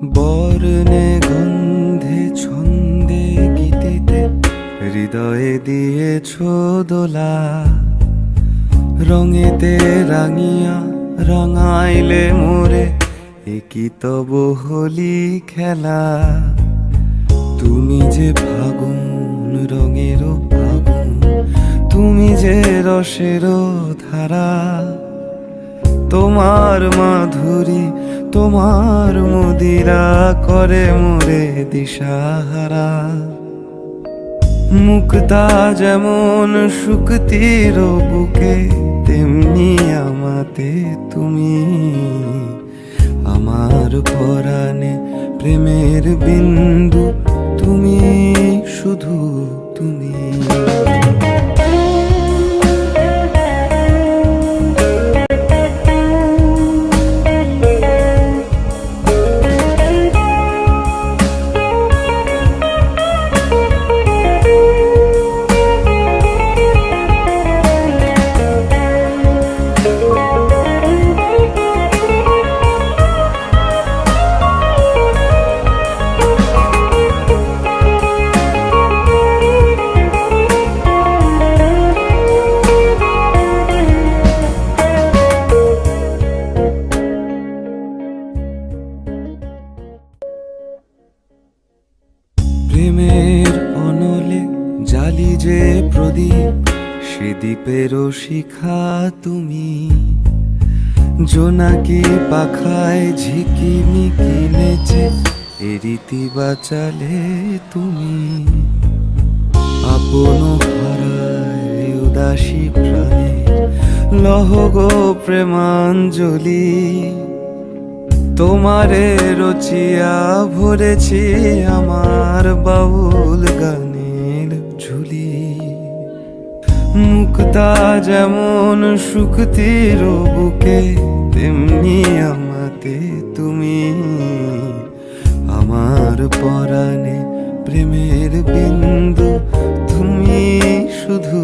বর্ণে গন্ধে ছন্দে গীতিতে হৃদয়ে দিয়েছ দোলা। রঙেতে রাঙিয়া রাঙাইলে মোরে একই তব হোলি খেলা। তুমি যে ফাগুন রঙের ফাগুন, তুমি যে রসের ধারা। তোমার মাধুরী, তোমার মুদিরা করে মোরে দিশাহারা। মুক্তা যেমন শুকতির বুকে, তেমনি আমাতে তুমি। আমার পরাণে প্রেমের বিন্দু তুমি, শুধু তুমি। প্রেমের অনলে জালি যে প্রদীপ, সে দ্বীপেরও শিখা তুমি। জোনাকি পাখায় ঝিকিমিকি নেচে, এ রীতি বাঁচালে তুমি। আপন হারায় উদাসী প্রাণে লহ গো প্রেমাঞ্জলি। তোমারে রচিয়া ভরেছি আমার বাউল গানের ঝুলি। মুক্তা যেমন শুকতির বুকে, তেমনি আমাতে তুমি। আমার পরাণে প্রেমের বিন্দু, তুমি শুধু